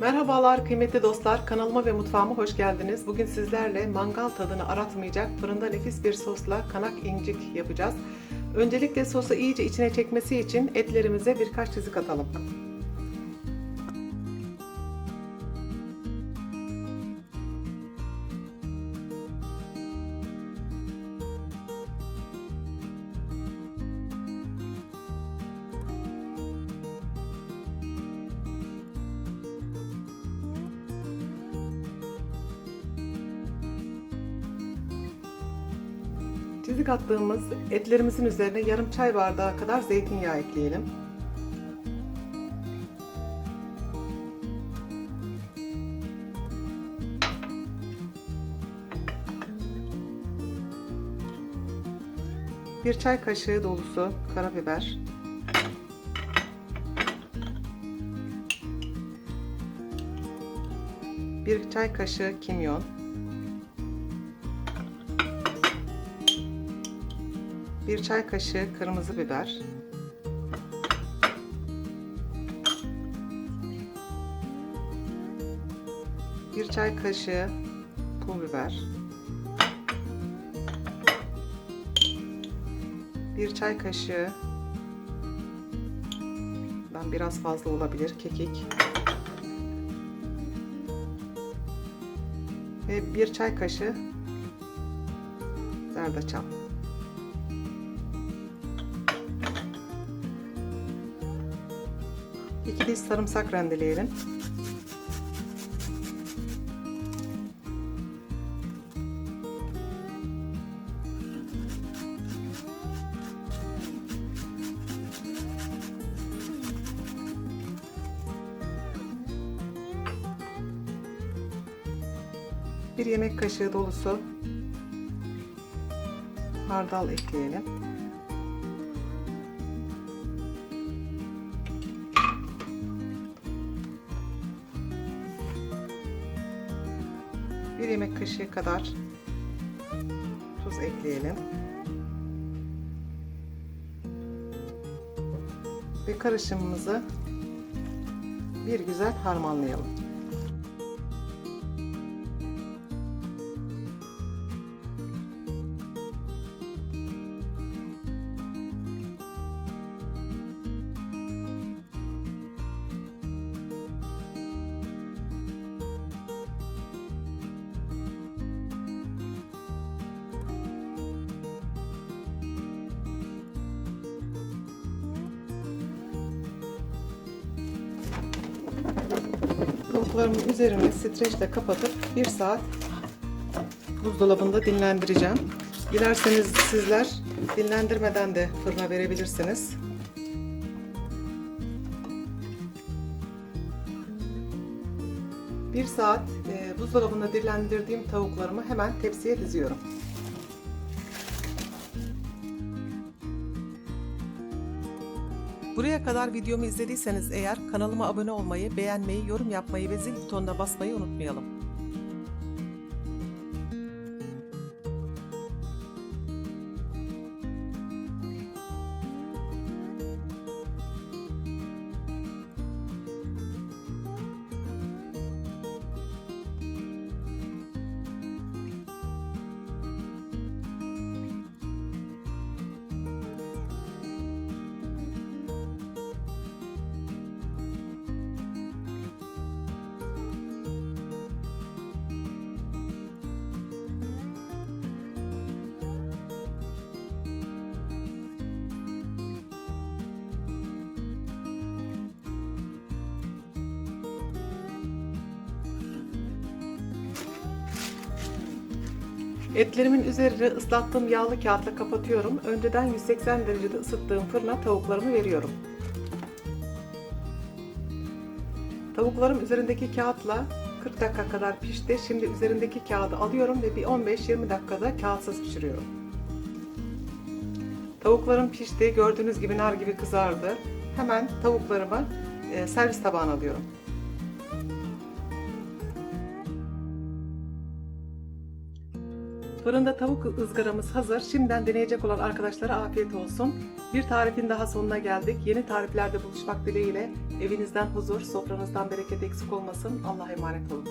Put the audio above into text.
Merhabalar kıymetli dostlar, kanalıma ve mutfağıma hoş geldiniz. Bugün sizlerle mangal tadını aratmayacak fırında nefis bir sosla kanak incik yapacağız. Öncelikle sosu iyice içine çekmesi için etlerimize birkaç çizik atalım. Çizik attığımız etlerimizin üzerine yarım çay bardağı kadar zeytinyağı ekleyelim. Bir çay kaşığı dolusu karabiber. Bir çay kaşığı kimyon. Bir çay kaşığı kırmızı biber. Bir çay kaşığı pul biber. Bir çay kaşığı ben biraz fazla olabilir kekik. Ve bir çay kaşığı zerdeçal. İki diş sarımsak rendeleyelim. Bir yemek kaşığı dolusu hardal ekleyelim. Bir yemek kaşığı kadar tuz ekleyelim. Ve karışımımızı bir güzel harmanlayalım. Tavuklarımın üzerini streçle kapatıp 1 saat buzdolabında dinlendireceğim. Dilerseniz sizler dinlendirmeden de fırına verebilirsiniz. Bir saat e, buzdolabında dinlendirdiğim tavuklarımı hemen tepsiye diziyorum. Buraya kadar videomu izlediyseniz eğer kanalıma abone olmayı, beğenmeyi, yorum yapmayı ve zil butonuna basmayı unutmayalım. Etlerimin üzerini ıslattığım yağlı kağıtla kapatıyorum. Önceden 180 derecede ısıttığım fırına tavuklarımı veriyorum. Tavuklarım üzerindeki kağıtla 40 dakika kadar pişti. Şimdi üzerindeki kağıdı alıyorum ve bir 15-20 dakikada kağıtsız pişiriyorum. Tavuklarım pişti. Gördüğünüz gibi nar gibi kızardı. Hemen tavuklarımı e, servis tabağına alıyorum. Fırında tavuk ızgaramız hazır. Şimdiden deneyecek olan arkadaşlara afiyet olsun. Bir tarifin daha sonuna geldik. Yeni tariflerde buluşmak dileğiyle evinizden huzur, sofranızdan bereket eksik olmasın. Allah'a emanet olun.